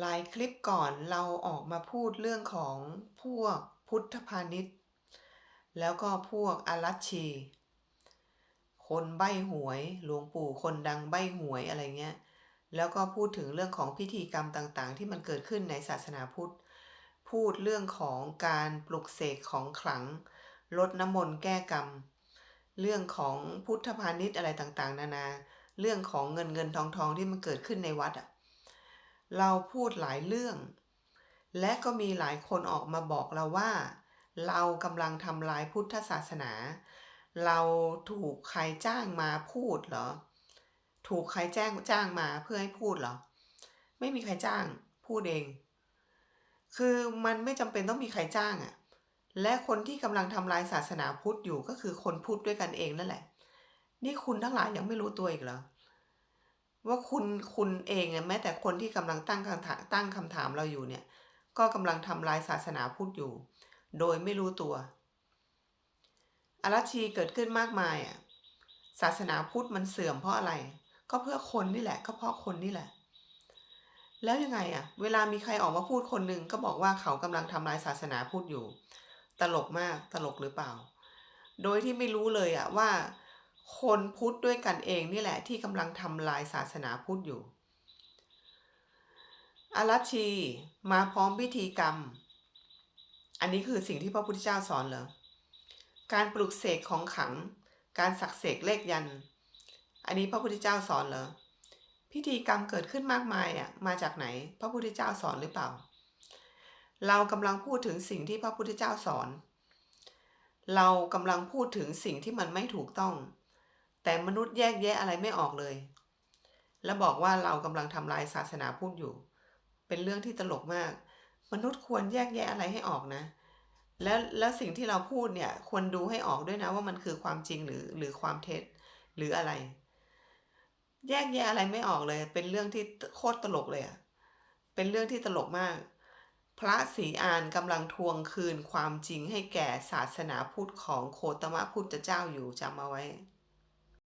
หลายคลิปก่อนเราออกมาพูดเรื่องของพวกพุทธพาณิชย์ แล้วก็พวกอารัชชี คนใบหวยหลวงปู่คนดังใบหวยอะไรเงี้ย แล้วก็พูดถึงเรื่องของพิธีกรรมต่างๆ ที่มันเกิดขึ้นในศาสนาพุทธ พูดเรื่องของการปลุกเสกของขลังลดน้ำมนต์แก้กรรม เรื่องของพุทธพาณิชย์อะไรต่างๆ นานา เรื่องของเงินเงินทองทองที่มันเกิดขึ้นในวัดอะ เราพูดหลายเรื่อง และก็มีหลายคนออกมาบอกเราว่า เรากำลังทำลายพุทธศาสนา เราถูกใครจ้างมาพูดเหรอ ถูกใครแจ้งจ้างมาเพื่อให้พูดเหรอ ไม่มีใครจ้างพูดเอง คือมันไม่จำเป็นต้องมีใครจ้างอะ่ะ และคนที่กำลังทำลายศาสนาพุทธอยู่ก็คือคนพูดด้วยกันเองนั่นแหละ นี่คุณทั้งหลายยังไม่รู้ตัวอีกเหรอ ว่าคุณคุณเองเนี่ยแม้แต่คนที่กำลังตั้งคำถามตั้งคำถามเราอยู่เนี่ย ก็กำลังทำลายศาสนาพุทธอยู่ โดยไม่รู้ตัวอารัชีเกิดขึ้นมากมายอะศาสนาพุทธมันเสื่อมเพราะอะไร ก็เพื่อคนนี่แหละ ก็เพราะคนนี่แหละ แล้วยังไงอะ เวลามีใครออกมาพูดคนหนึ่งก็บอกว่าเขากำลังทำลายศาสนาพุทธอยู่ ตลกมากตลกหรือเปล่า โดยที่ไม่รู้เลยอะว่า คนพุทธด้วยกันเองนี่แหละที่กำลังทำลายศาสนาพุทธอยู่ อารัชชีมาพร้อมพิธีกรรม อันนี้คือสิ่งที่พระพุทธเจ้าสอนเหรอ การปลุกเสกของขัง การสักเสกเลขยัน อันนี้พระพุทธเจ้าสอนเหรอ พิธีกรรมเกิดขึ้นมากมายอะ มาจากไหน พระพุทธเจ้าสอนหรือเปล่า เรากำลังพูดถึงสิ่งที่พระพุทธเจ้าสอนเรากำลังพูดถึงสิ่งที่มันไม่ถูกต้อง แต่มนุษย์แยกแยะอะไรไม่ออกเลย แล้วบอกว่าเรากำลังทำลายศาสนาพุทธอยู่ เป็นเรื่องที่ตลกมาก มนุษย์ควรแยกแยะอะไรให้ออกนะ แล้วแล้วสิ่งที่เราพูดเนี่ยควรดูให้ออกด้วยนะว่ามันคือความจริงหรือหรือความเท็จหรืออะไร แยกแยะอะไรไม่ออกเลย เป็นเรื่องที่โคตรตลกเลยอะเป็นเรื่องที่ตลกมาก พระศรีอานกำลังทวงคืนความจริงให้แก่ศาสนาพุทธของโคตมะพุทธเจ้าอยู่จำเอาไว้